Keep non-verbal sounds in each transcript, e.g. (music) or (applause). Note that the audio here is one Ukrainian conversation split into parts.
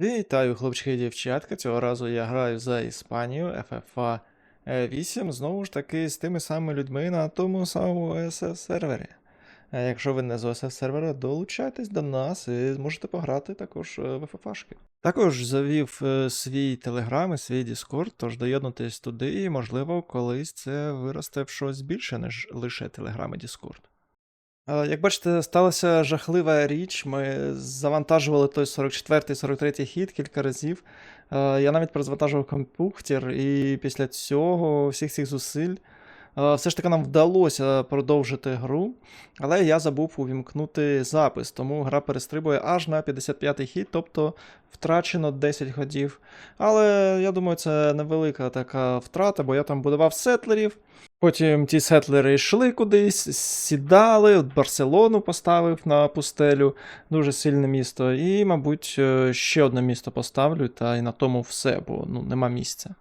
Вітаю, хлопчики і дівчатка. Цього разу я граю за Іспанію FFA 8, знову ж таки з тими самими людьми на тому самому ОСФ сервері. Е, Якщо ви не з ОСФ сервера, долучайтесь до нас і зможете пограти також е, в FFA-шки. Також завів е, свій телеграм і свій Discord, тож доєднуйтесь туди, і можливо колись це виросте в щось більше, ніж лише телеграм і Discord. Е, Як бачите, сталася жахлива річ. Ми завантажували той 44-43 хід кілька разів. Е, Я навіть розвантажував комп'ютер, і після цього всіх цих зусиль е, все ж таки нам вдалося продовжити гру, але я забув увімкнути запис, тому гра перестрибує аж на 55-й хід, тобто втрачено 10 ходів. Але я думаю, це невелика така втрата, бо я там будував сетлерів. Потім ті сетлери йшли кудись, сідали, от Барселону поставив на пустелю, дуже сильне місто. І, мабуть, е, ще одне місто поставлю, та й на тому все, бо ну, нема місця.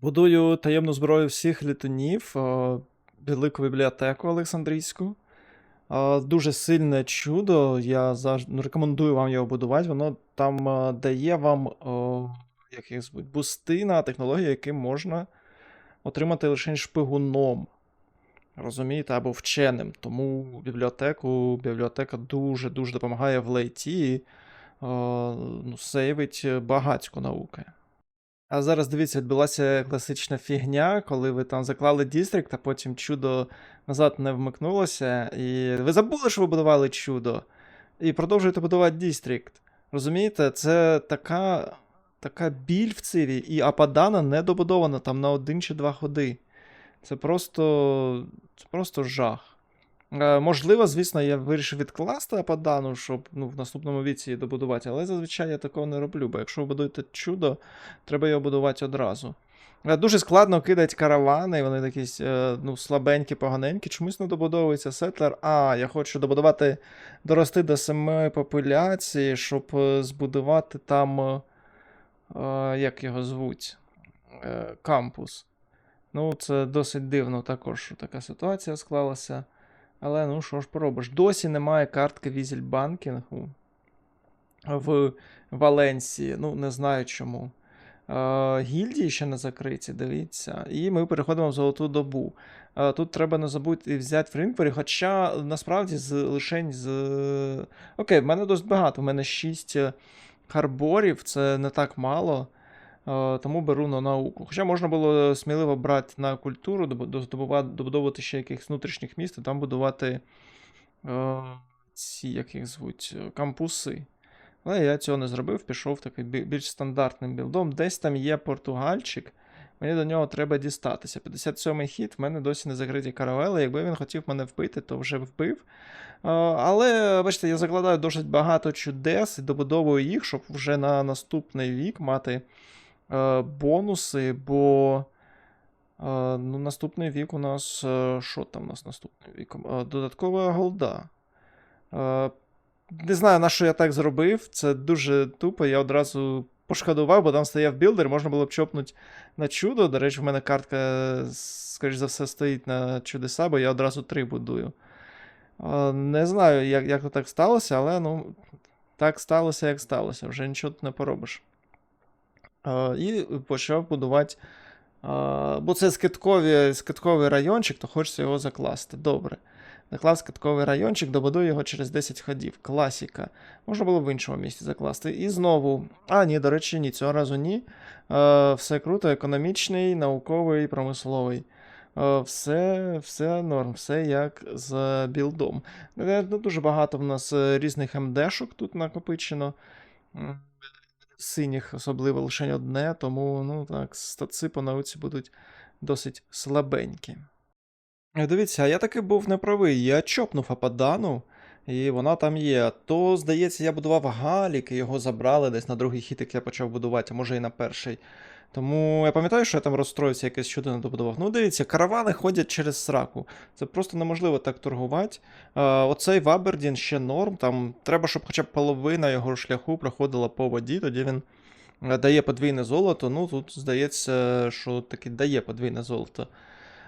Будую таємну зброю всіх літунів, е, велику бібліотеку Олександрійську. Е, Дуже сильне чудо. Я завжди ну, рекомендую вам його будувати. Воно там дає вам як їх звуть, бусти на технології, які можна отримати лише шпигуном. Розумієте, або вченим. Тому бібліотеку, бібліотека дуже-дуже допомагає в лейті, е, ну, сейвить багатько науки. А зараз дивіться, відбулася класична фігня, коли ви там заклали дістрикт, а потім чудо назад не вмикнулося. І ви забули, що ви будували чудо, і продовжуєте будувати дістрикт. Розумієте, це така, така біль в циві, і Ападана не добудована там на один чи два ходи. Це просто, це просто жах. Е, можливо, звісно, я вирішив відкласти Ападану, щоб ну, в наступному віці її добудувати, але зазвичай я такого не роблю, бо якщо ви будуєте чудо, треба його будувати одразу. Е, Дуже складно кидати каравани, вони якісь е, ну, слабенькі, поганенькі. Чомусь не добудовується сетлер. А, я хочу добудувати, дорости до самої популяції, щоб збудувати там. Е, е, як його звуть? Е, кампус. Ну, це досить дивно також, що така ситуація склалася. Але ну що ж поробиш? Досі немає картки Візельбанкінгу в Валенсії. Ну, не знаю чому. Е, гільдії ще не закриті, дивіться. І ми переходимо в золоту добу. Е, тут треба не забути взяти в Рінквері, хоча насправді з лишень з. Окей, в мене досить багато. В мене 6 харборів, це не так мало. Е, Тому беру на науку. Хоча можна було сміливо брати на культуру, добудовувати ще якихось внутрішніх міст, і там будувати е, ці, як їх звуть, е, кампуси. Але я цього не зробив, пішов такий більш стандартним білдом. Десь там є португальчик, мені до нього треба дістатися. 57-й хід, в мене досі не закриті каравели. Якби він хотів мене вбити, то вже вбив. Але, бачите, я закладаю досить багато чудес і добудовую їх, щоб вже на наступний вік мати е, бонуси, бо е, ну, наступний вік у нас. е, Що там у нас наступний вік? Додаткова голда. Не знаю, на що я так зробив. Це дуже тупо. Я одразу пошкодував, бо там стояв білдер, можна було б чопнути на чудо. До речі, в мене картка, скоріш за все, стоїть на чудеса, бо я одразу три будую. Е, Не знаю, як, як так сталося, але ну, так сталося, як сталося. Вже нічого тут не поробиш. Е, І почав будувати. е, Бо це скидкові, скидковий райончик, то хочеться його закласти. Добре. Заклав скидковий райончик, добудую його через 10 ходів. Класіка. Можна було в іншому місці закласти. І знову. А, ні, до речі, ні, цього разу ні. Е, Все круто, економічний, науковий, промисловий. Е, Все, все норм, все як з білдом. Е, ну, Дуже багато в нас е, різних МДшок тут накопичено. Синіх особливо лише одне, тому ну так, стаци по науці будуть досить слабенькі. Е, Дивіться, а я таки був неправий. Я чопнув Ападану, і вона там є. То, здається, я будував Галік, і його забрали десь на другий хід, як я почав будувати, а може і на перший. Тому я пам'ятаю, що я там розстроївся, якесь чудо не добудував. Ну, дивіться, каравани ходять через сраку. Це просто неможливо так торгувати. Е, оцей Вабердін ще норм. Там треба, щоб хоча б половина його шляху проходила по воді, тоді він е, дає подвійне золото. Ну, тут здається, що таки дає подвійне золото.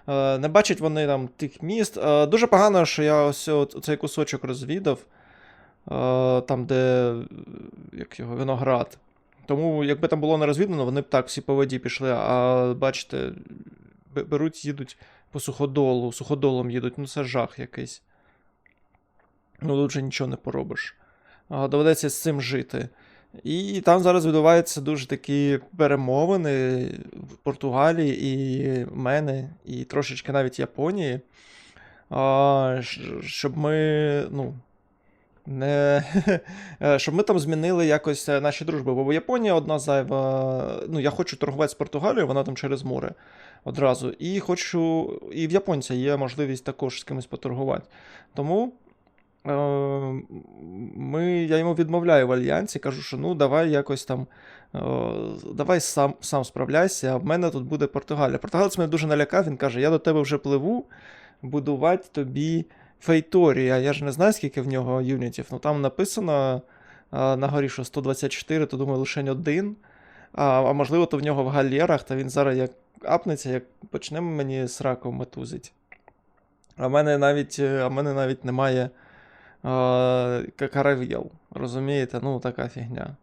Е, Не бачать вони там тих міст. Е, Дуже погано, що я ось цей кусочок розвідав. е, Там, де як його, виноград. Тому, якби там було не розвідано, вони б так всі по воді пішли, а бачите, беруть, їдуть по суходолу, суходолом їдуть, ну це жах якийсь. Ну тут вже нічого не поробиш. Доведеться з цим жити. І там зараз відбуваються дуже такі перемовини в Португалії і мене, і трошечки навіть Японії. Щоб ми, ну, не, (laughs) щоб ми там змінили якось е, наші дружби. Бо Японія одна зайва. Ну, я хочу торгувати з Португалією, вона там через море одразу. І хочу. І в японця є можливість також з кимось поторгувати. Тому. Е, Ми, я йому відмовляю в альянсі, кажу, що ну давай якось там, е, давай сам, сам справляйся, а в мене тут буде Португалія. Португалець мене дуже налякав, він каже: я до тебе вже пливу будувати тобі Фейторія. Я ж не знаю, скільки в нього юнітів. Ну там написано а, на горі, що 124, то думаю, лише один. А, а можливо, то в нього в галерах, та він зараз як апнеться, як почне мені сраку метузить. А в мене навіть, е, а в мене навіть немає а, к- каравіл. Розумієте? Ну, така фігня.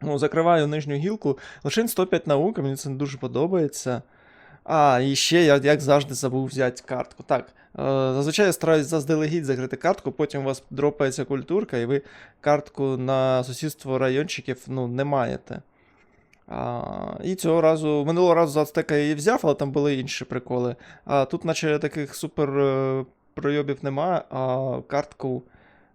Ну, закриваю нижню гілку. Лише 105 науки, мені це не дуже подобається. А, і ще я, як завжди, забув взяти картку. Так, е, зазвичай я стараюсь заздалегідь закрити картку, потім у вас дропається культурка, і ви картку на сусідство райончиків ну, не маєте. А, і цього разу, минулого разу за Ацтека я її взяв, але там були інші приколи. А тут, наче таких супер е, пройобів немає, а картку,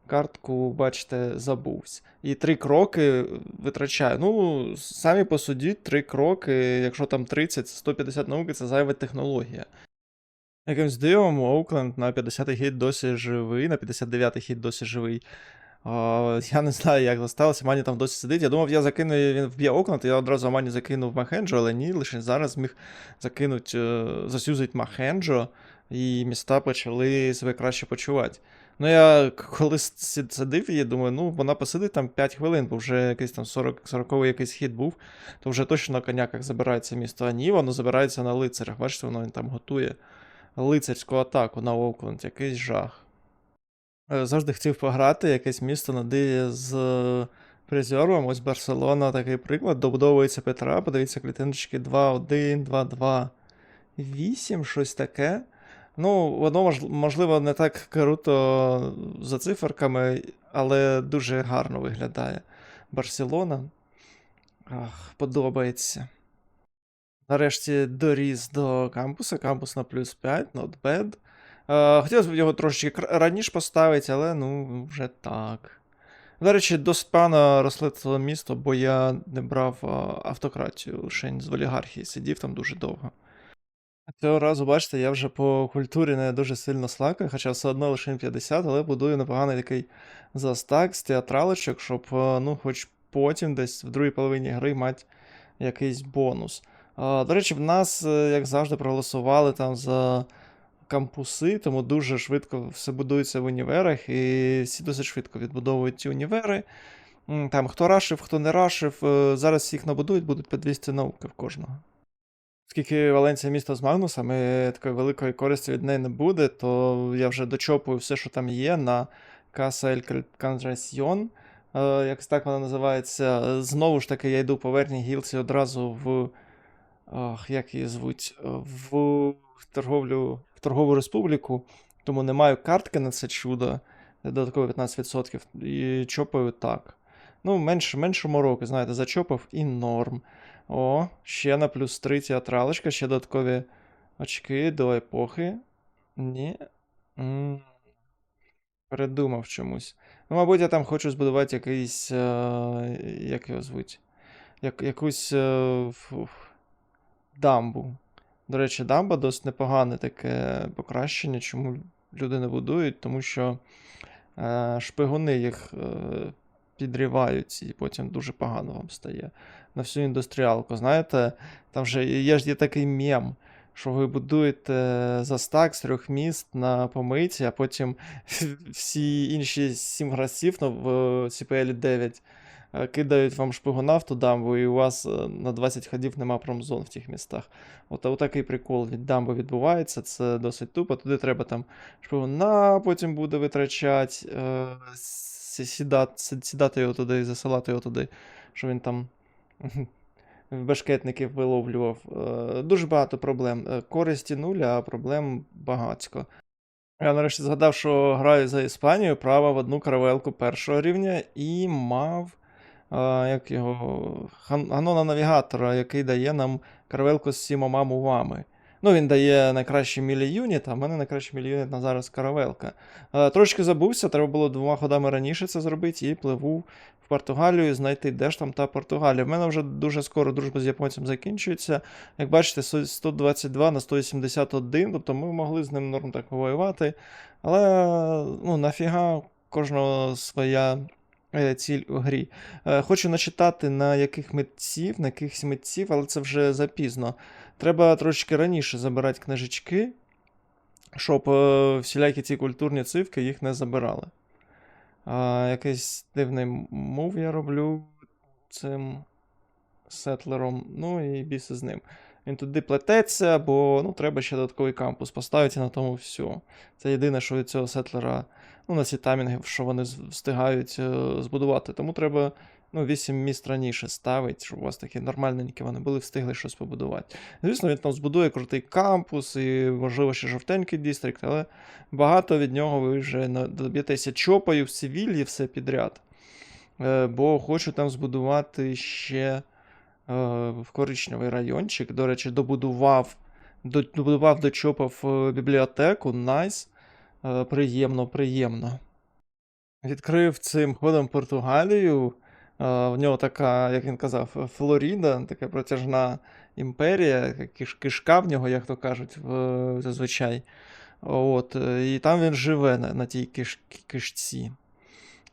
картку, бачите, забувсь. І три кроки витрачаю. Ну, самі посудіть, три кроки, якщо там 30, 150 науки, це зайва технологія. Якимсь дивом Оукленд на 50-й хід досі живий, на 59-й хід досі живий. А, я не знаю, як сталося. Мані там досі сидить. Я думав, я закину, він вб'є Окленд, я одразу Мані закинув Махенджо, але ні, лише зараз зміг закинуть, е, засюзить Махенджо, і міста почали себе краще почувати. Ну, я коли сидив і думаю, ну, вона посидить там 5 хвилин, бо вже якийсь там 40, 40 якийсь хід був, то вже точно на коняках забирається місто. А ні, воно забирається на лицарях. Бачите, воно він там готує лицарську атаку на Окленд, якийсь жах. Е, Завжди хотів пограти якесь місто на з призервом. Ось Барселона такий приклад. Добудовується Петра, подивіться, клітиночки 2-1, 2-2, 8, щось таке. Ну, воно можливо не так круто за циферками, але дуже гарно виглядає. Барселона. Ах, подобається. Нарешті доріс до кампуса. Кампус на плюс 5, not bad. Е, хотілося б його трошечки раніше поставити, але ну, вже так. До речі, погано росли це місто, бо я не брав а, автократію, лише з олігархії сидів там дуже довго. Цього разу, бачите, я вже по культурі не дуже сильно слакаю, хоча все одно лише 50, але будую непоганий такий застак з театралочок, щоб, е, ну, хоч потім десь в другій половині гри мати якийсь бонус. До речі, в нас, е, як завжди, проголосували там за кампуси, тому дуже швидко все будується в універах, і всі досить швидко відбудовують ці універи. Там хто рашив, хто не рашив, е, зараз всіх набудують, будуть по 200 науки в кожного. Оскільки Валенція місто з Магнусами, такої великої користі від неї не буде, то я вже дочопую все, що там є, на Casa El е, якось так вона називається. Знову ж таки, я йду по верхній гілці одразу в. Ах, як її звуть? Е, В торговлю, в торгову республіку, тому не маю картки на це чудо, додатково 15%, і чопаю так. Ну, менше, менше мороки, знаєте, зачопав і норм. О, ще на плюс 3 театралочка, ще додаткові очки до епохи. Ні. М, Передумав чомусь. Ну, мабуть, я там хочу збудувати якийсь. Е, як його звуть? Як, якусь е, фу, дамбу. До речі, дамба досить непогане таке покращення, чому люди не будують, тому що е, шпигуни їх е, підривають, і потім дуже погано вам стає. На всю індустріалку. Знаєте, там же є ж є такий мем, що ви будуєте застак з трьох міст на помийці, а потім (laughs) всі інші сім гравців ну, в CPL 9 е, кидають вам шпигуна в ту дамбу, і у вас е, на 20 ходів нема промзон в тих містах. От, такий прикол від дамби відбувається, це досить тупо. Туди треба там шпигуна потім буде витрачати, е, сідати, його туди і засилати його туди. що він там (laughs) бешкетників виловлював. Е, Дуже багато проблем. Е, Користі нуль, а проблем багатько. Я нарешті згадав, що граю за Іспанію, право в одну каравелку першого рівня і мав а, як його, Ганона навігатора, який дає нам каравелку з сімома мувами. Ну, він дає найкращий мілі юніт, а в мене найкращий мілі юніт на зараз каравелка. А, трошки забувся, треба було двома ходами раніше це зробити, і пливу в Португалію знайти, де ж там та Португалія. В мене вже дуже скоро дружба з японцем закінчується. Як бачите, 122 на 181, тобто ми могли з ним норм так повоювати. Але ну, нафіга кожного своя е, ціль у грі. Е, Хочу начитати на яких митців, на якихось митців, але це вже запізно. Треба трошки раніше забирати книжечки, щоб е, всілякі ці культурні цивки їх не забирали. А, якийсь дивний мув я роблю цим сетлером, ну і біси з ним. Він туди плететься, бо ну, треба ще додатковий кампус поставити на тому все. Це єдине, що від цього сетлера, ну, на ці таймінги, що вони встигають е, збудувати. Тому треба ну, 8 міст раніше ставити, щоб у вас такі нормальненькі вони були, встигли щось побудувати. Звісно, він там збудує крутий кампус і, можливо, ще жовтенький дістрикт, але багато від нього ви вже доб'єтеся чопою в цивілі все підряд. Е, Бо хочу там збудувати ще е, в коричневий райончик. До речі, добудував, добудував дочопав е, бібліотеку. Найс. Приємно, приємно. Відкрив цим ходом Португалію. Е, В нього така, як він казав, Флоріда, така протяжна імперія, киш- кишка в нього, як то кажуть, зазвичай. От, е, і там він живе на, на тій киш, кишці.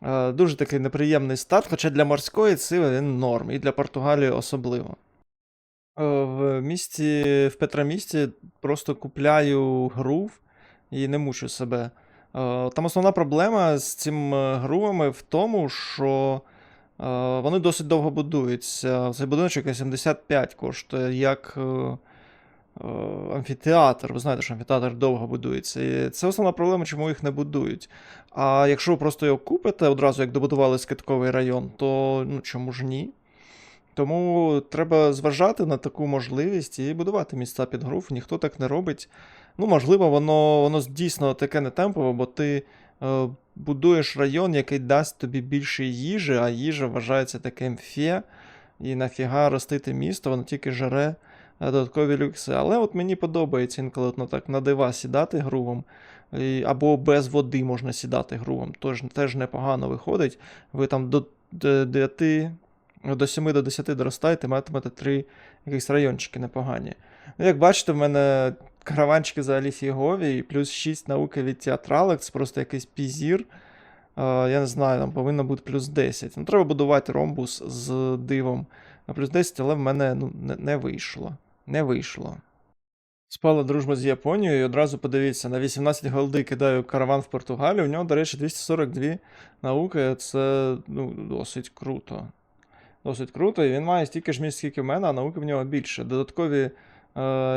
Е, Дуже такий неприємний старт, хоча для морської циви він норм, і для Португалії особливо. В місті, в Петромісті просто купляю грув і не мучу себе. Там основна проблема з цими грувами в тому, що вони досить довго будуються. Цей будиночок 75 коштує, як е, е, амфітеатр. Ви знаєте, що амфітеатр довго будується. І це основна проблема, чому їх не будують. А якщо ви просто його купите одразу, як добудували скидковий район, то ну чому ж ні? Тому треба зважати на таку можливість і будувати місця під грув. Ніхто так не робить. Ну, можливо, воно, воно дійсно таке не темпове, бо ти е, будуєш район, який дасть тобі більше їжі, а їжа вважається таким фе. І нафіга ростити місто, воно тільки жере е, додаткові люкси. Але от мені подобається інколи от, ну, так на дива сідати грувом. І, або без води можна сідати грувом. Тож теж непогано виходить. Ви там до 9, до 7 до 10 доростаєте, матимете 3 якісь райончики непогані. Ну, як бачите, в мене караванчики взагалі фігові, і плюс 6 науки від Театралек, просто якийсь пізір. Я не знаю, там повинно бути плюс 10. Ну, треба будувати ромбус з дивом на плюс 10, але в мене ну, не, не вийшло. Не вийшло. Спала дружба з Японією, і одразу подивіться, на 18 голди кидаю караван в Португалію. У нього, до речі, 242 науки. Це ну, досить круто. Досить круто. І він має стільки ж місць, скільки в мене, а науки в нього більше. Додаткові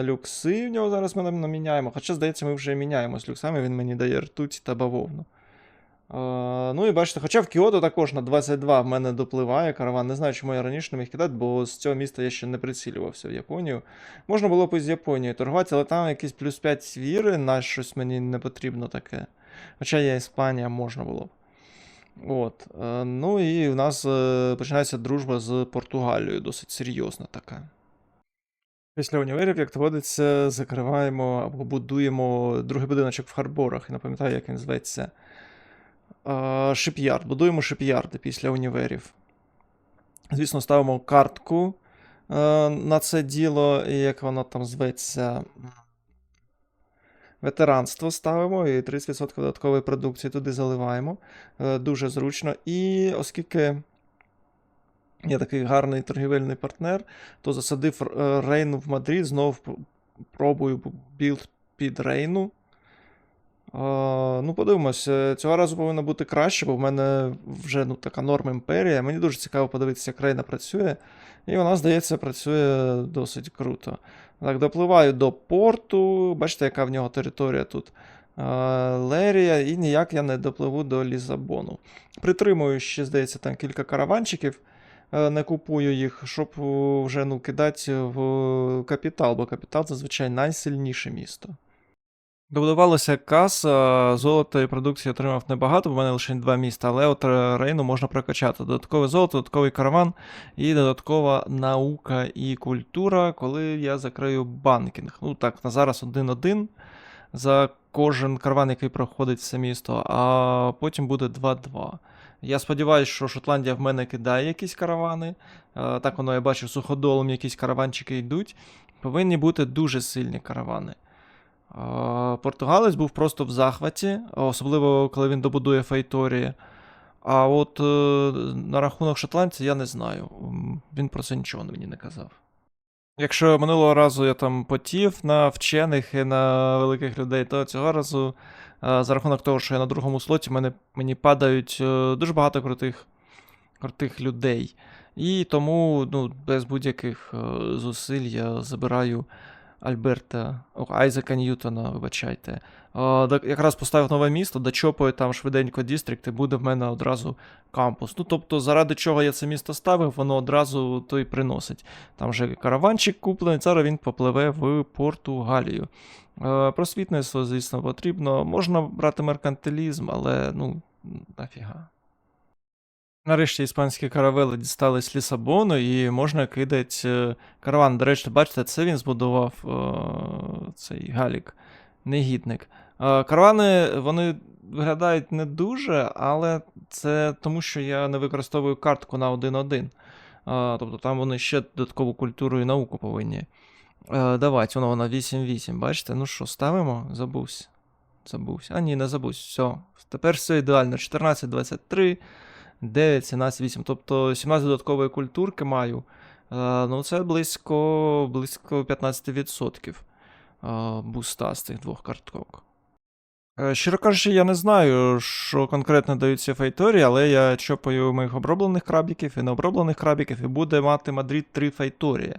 люкси в нього зараз ми наміняємо. Хоча, здається, ми вже міняємо з люксами, він мені дає ртуть та бавовну. Е, ну і бачите, хоча в Кіото також на 22 в мене допливає караван. Не знаю, чому я раніше не міг кидати, бо з цього міста я ще не прицілювався в Японію. Можна було б і з Японією торгувати, але там якісь плюс 5 віри, на щось мені не потрібно таке. Хоча я Іспанія, можна було б. От. е, Ну і у нас е, починається дружба з Португалією, досить серйозна така. Після універів, як доводиться, закриваємо або будуємо другий будиночок в Харборах. Я не пам'ятаю, як він зветься. Шип'ярд. Будуємо шип'ярди після універів. Звісно, ставимо картку е, на це діло, і як воно там зветься. Ветеранство ставимо і 30% додаткової продукції туди заливаємо. Е, Дуже зручно. І оскільки я такий гарний торгівельний партнер, то засадив е, Рейну в Мадрид, знов п- пробую білд під Рейну. Ну, подивимось, е, цього разу повинно бути краще, бо в мене вже ну, така норм імперія. Мені дуже цікаво подивитися, як Рейна працює. І вона, здається, працює досить круто. Так, допливаю до порту. Бачите, яка в нього територія тут. Лерія, і ніяк я не допливу до Лізабону. Притримую ще, здається, там кілька караванчиків. Е, не купую їх, щоб вже ну, кидати в капітал, бо капітал зазвичай найсильніше місто. Добудувалася каса, золота і продукції отримав небагато, бо в мене лише два міста, але от е, Рейну можна прокачати. Додаткове золото, додатковий караван і додаткова наука і культура, коли я закрию банкінг. Ну так, на зараз один-один за кожен караван, який проходить все місто, а потім буде 2-2. Я сподіваюся, що Шотландія в мене кидає якісь каравани. Е, Так воно я бачу, суходолом якісь караванчики йдуть. Повинні бути дуже сильні каравани. Португалець був просто в захваті, особливо коли він добудує Фейторії. А от е, на рахунок шотландця я не знаю. Він про це нічого мені не казав. Якщо минулого разу я там потів на вчених і на великих людей, то цього разу, е, за рахунок того, що я на другому слоті, мене, мені падають е, дуже багато крутих, крутих людей. І тому ну, без будь-яких е, зусиль я забираю Альберта, о, Айзека Ньютона, вибачайте. Якраз поставив нове місто, дочопаю там швиденько дістрикт, і буде в мене одразу кампус. Ну, тобто, заради чого я це місто ставив, воно одразу то й приносить. Там вже караванчик куплений, зараз він попливе в Португалію. Е, Просвітництво, звісно, потрібно. Можна брати меркантилізм, але ну, нафіга. Нарешті іспанські каравели дістались Лісабону і можна кидати е, караван. До речі, бачите, це він збудував е, цей Галік, негідник. Каравани вони виглядають не дуже, але це тому, що я не використовую картку на 1-1. Е, тобто там вони ще додаткову культуру і науку повинні. Е, давайте, воно вона 8-8. Бачите? Ну що, ставимо? Забувся. Забувся. А ні, не забувся. Все. Тепер все ідеально. 14-23. 9, 17, 8. Тобто 17 додаткової культурки маю. Е, ну, це близько, близько 15% е, буста з цих двох карток. Е, Щиро кажучи, я не знаю, що конкретно дають ці фейторі, але я чопаю моїх оброблених крабіків і необроблених крабіків, і буде мати Мадрид 3 фейторії.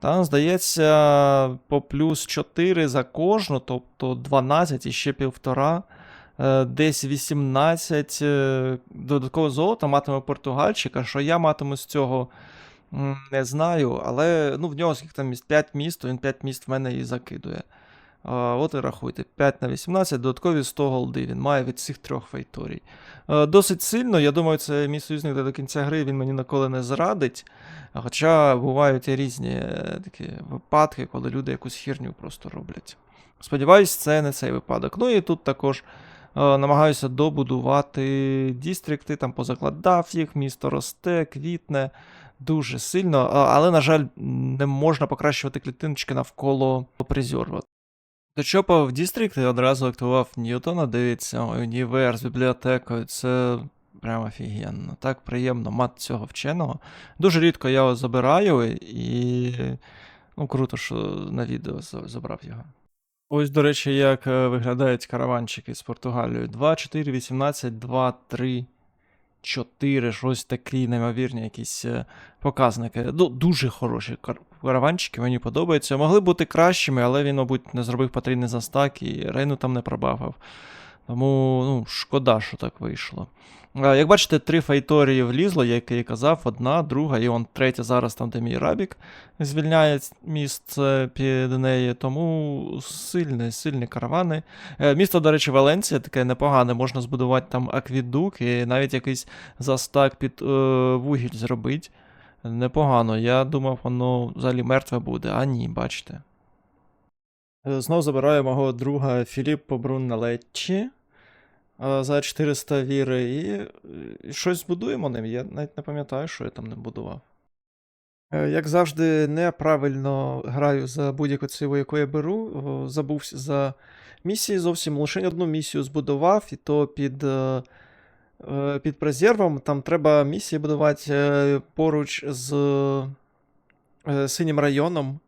Там, здається, по плюс 4 за кожну, тобто 12 і ще півтора. Е, Десь 18 е, додаткового золота матиме Португальчик, а що я матиму з цього не знаю, але ну, в нього скільки там міст 5 міст, то він 5 міст в мене і закидує. От і рахуйте, 5 на 18, додаткові 100 голди він має від цих трьох фейторій. Е, Досить сильно, я думаю, це мій союзник де до кінця гри він мені ніколи не зрадить. Хоча бувають і різні е, такі випадки, коли люди якусь хірню просто роблять. Сподіваюсь, це не цей випадок. Ну і тут також е, намагаюся добудувати дістрикти, там позакладав їх, місто росте, квітне дуже сильно, але, на жаль, не можна покращувати клітиночки навколо призорва. Дочопав дістрикт і одразу активував Ньютона, дивіться, універ з бібліотекою, це прямо офігенно. Так приємно мати цього вченого. Дуже рідко я його забираю, і ну, круто, що на відео забрав його. Ось, до речі, як е, виглядають караванчики з Португалією. 2, 4, 18, 2, 3, 4, щось такі неймовірні якісь е, показники. Ну, дуже хороші караванчики, мені подобаються. Могли бути кращими, але він, мабуть, не зробив потрібний застак і Рейну там не пробавив. Тому ну, шкода, що так вийшло. А, Як бачите, три фейторії влізло, як я і казав, одна, друга, і он третя зараз там, де мій рабік звільняє місце під неї, тому сильні, сильні каравани. Е, Місто, до речі, Валенція таке непогане, можна збудувати там аквідук і навіть якийсь застак під е, вугіль зробити. Непогано. Я думав, воно взагалі мертве буде, а ні, бачите. Знов забираю мого друга Філіппо Бруннелеччі е, за 400 віри і, і щось збудуємо ним. Я навіть не пам'ятаю, що я там не будував. Е, Як завжди, неправильно граю за будь-яку циву, яку я беру. О, Забувся за місії зовсім лише одну місію збудував, і то під, е, е, під презервом. Там треба місії будувати е, поруч з е, синім районом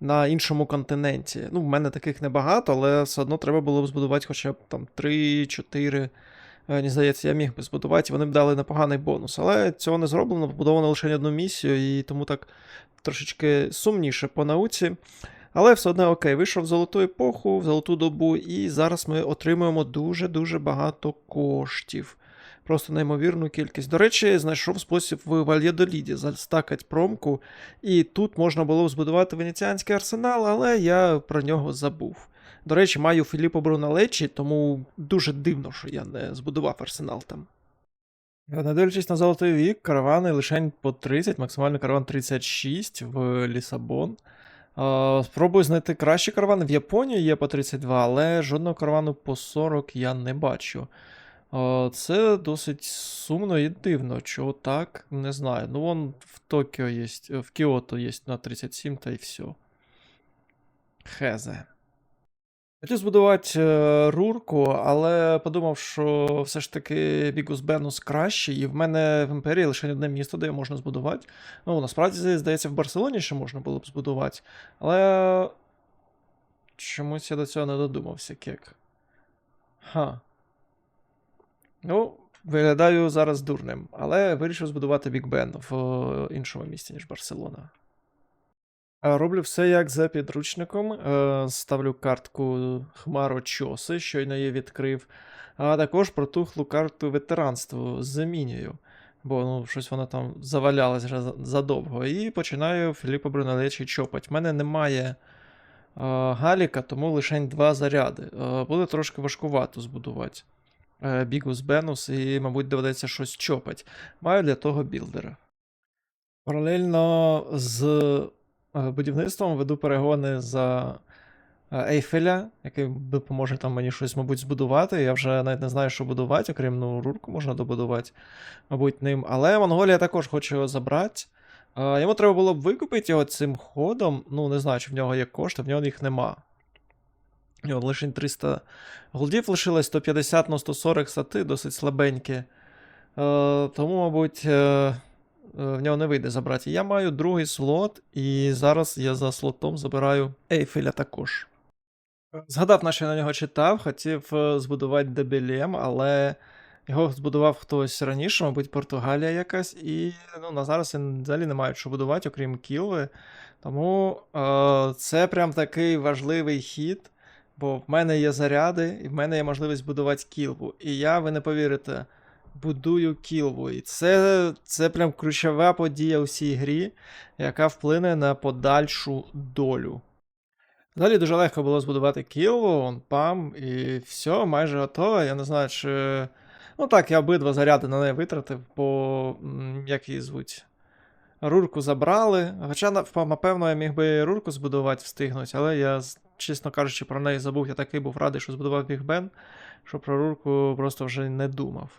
на іншому континенті. Ну, в мене таких небагато, але все одно треба було б збудувати хоча б там 3-4. Е, Мені здається, я міг би збудувати, вони б дали непоганий бонус. Але цього не зроблено, побудовано лише одну місію, і тому так трошечки сумніше по науці. Але все одно окей, вийшов в золоту епоху, в золоту добу, і зараз ми отримуємо дуже-дуже багато коштів. Просто неймовірну кількість. До речі, знайшов спосіб в Вальєдоліді застакати промку, і тут можна було збудувати венеціанський арсенал, але я про нього забув. До речі, маю Філіппо Бруналечі, тому дуже дивно, що я не збудував арсенал там. Не дивлячись на золотий вік, каравани лише по 30, максимальний караван 36 в Лісабон. Е, Спробую знайти кращі каравани. В Японії є по 32, але жодного каравану по 40 я не бачу. Це досить сумно і дивно. Чого так? Не знаю. Ну, вон в Токіо є, в Кіото є на 37 та й все. Хезе. Хотів збудувати е, рурку, але подумав, що все ж таки Бігус Бенус краще, і в мене в імперії лише одне місто, де можна збудувати. Ну, насправді, здається, в Барселоні ще можна було б збудувати. Але чомусь я до цього не додумався, кек. Ха. Ну, виглядаю зараз дурним, але вирішив збудувати Біг Бен в е, іншому місті, ніж Барселона. Е, Роблю все як за підручником. Е, Ставлю картку Хмарочоси, щойно її відкрив. А також протухлу карту ветеранству замінюю. Бо ну, щось вона там завалялась вже задовго. І починаю Філіппа Брунелечі чопать. В мене немає е, Галіка, тому лише два заряди. Е, буде трошки важкувато збудувати. Е, Бігус Бенус, і, мабуть, доведеться щось чопать. Маю для того білдера. Паралельно з е, будівництвом веду перегони за е, Ейфеля, який допоможе там мені щось, мабуть, збудувати. Я вже навіть не знаю, що будувати, окрім ну, рурку можна добудувати, мабуть, ним. Але Монголія також хоче його забрати. Йому треба було б викупити його цим ходом. Ну, не знаю, чи в нього є кошти, в нього їх нема. Лише 300 голдів лишилось 150 на 140 сати, досить слабенькі. Е, тому, мабуть, е, е, в нього не вийде забрати. Я маю другий слот, і зараз я за слотом забираю Ейфеля також. Згадав, на що я на нього читав, хотів е, збудувати Дебелем, але його збудував хтось раніше, мабуть, Португалія якась, і ну, на зараз я взагалі не маю що будувати, окрім Кілви. Тому е, це прям такий важливий хід, бо в мене є заряди, і в мене є можливість будувати кілву. І я, ви не повірите, будую кілву. І це, це прям ключова подія у всій грі, яка вплине на подальшу долю. Далі дуже легко було збудувати кілву, вон, пам, і все, майже готово. Я не знаю, чи. Ну так, я обидва заряди на неї витратив, бо як її звуть. Рурку забрали. Хоча, напевно, я міг би рурку збудувати, встигнути, але я, чесно кажучи, про неї забув. Я такий був радий, що збудував Біг Бен, що про рурку просто вже не думав.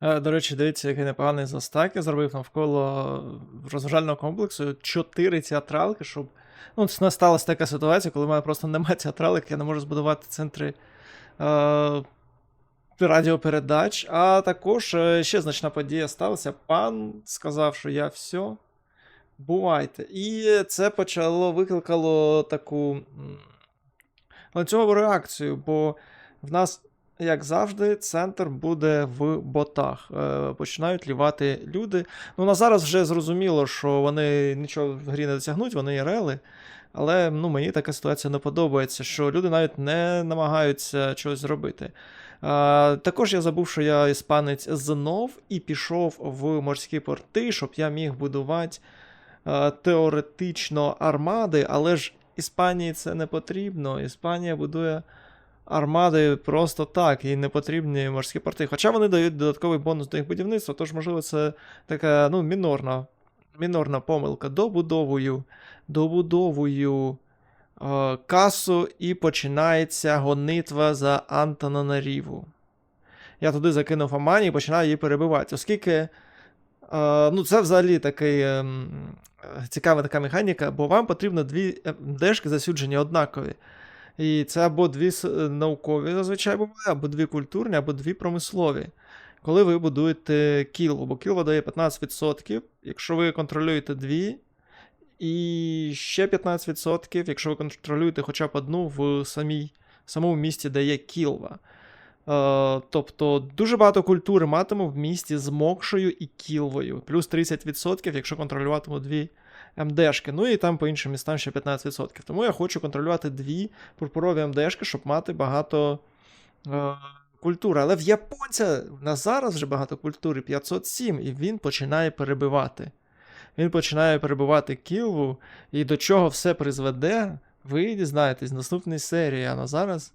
Е, До речі, дивіться, який непоганий застак я зробив навколо розважального комплексу. Чотири театралки, щоб. Ну, це сталася така ситуація, коли в мене просто немає театралик, я не можу збудувати центри е, радіопередач. А також е, ще значна подія сталася. Пан сказав, що я все. Бувайте. І це почало викликало таку м, ланцюгову реакцію, бо в нас, як завжди, центр буде в ботах. Е, починають лівати люди. Ну, на зараз вже зрозуміло, що вони нічого в грі не досягнуть, вони є рели. Але ну, мені така ситуація не подобається, що люди навіть не намагаються щось зробити. А, також я забув, що я іспанець знов і пішов в морські порти, щоб я міг будувати теоретично армади, але ж Іспанії це не потрібно. Іспанія будує армади просто так, і не потрібні морські порти. Хоча вони дають додатковий бонус до їх будівництва, тож, можливо, це така ну, мінорна, мінорна помилка. Добудовую, добудовую е, касу і починається гонитва за Антананаріву. Я туди закинув Амані і починаю її перебивати. Оскільки е, ну, це взагалі такий е, цікава така механіка, бо вам потрібно дві дешки засюджені однакові. І це або дві е, наукові зазвичай буває, або дві культурні, або дві промислові. Коли ви будуєте кілву, бо кілва дає 15%, якщо ви контролюєте дві, і ще 15%, якщо ви контролюєте хоча б одну в самій, самому місті, де є кілва. Е, тобто дуже багато культури матиму в місті з мокшою і кілвою. Плюс 30%, якщо контролюватиму дві МДшки. Ну і там по іншим містам ще 15%. Тому я хочу контролювати дві пурпурові МДшки, щоб мати багато е, культури. Але в японця на зараз вже багато культури 507, і він починає перебивати. Він починає перебивати Кілву, і до чого все призведе, ви дізнаєтесь в наступній серії. А на зараз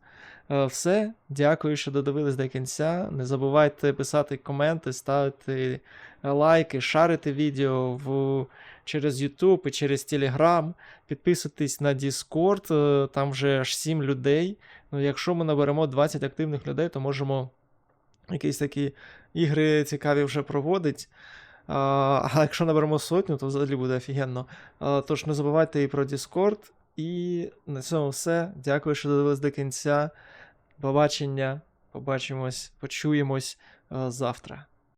все. Дякую, що додивились до кінця. Не забувайте писати коменти, ставити е, лайки, шарити відео в, через YouTube і через Telegram. Підписуйтесь на Discord, е, там вже аж 7 людей. Ну, якщо ми наберемо 20 активних людей, то можемо якісь такі ігри цікаві вже проводити. А, якщо наберемо сотню, то взагалі буде офігенно. Тож не забувайте і про Discord. І на цьому все. Дякую, що додивились до кінця. Побачення. Побачимось, почуємось е, завтра.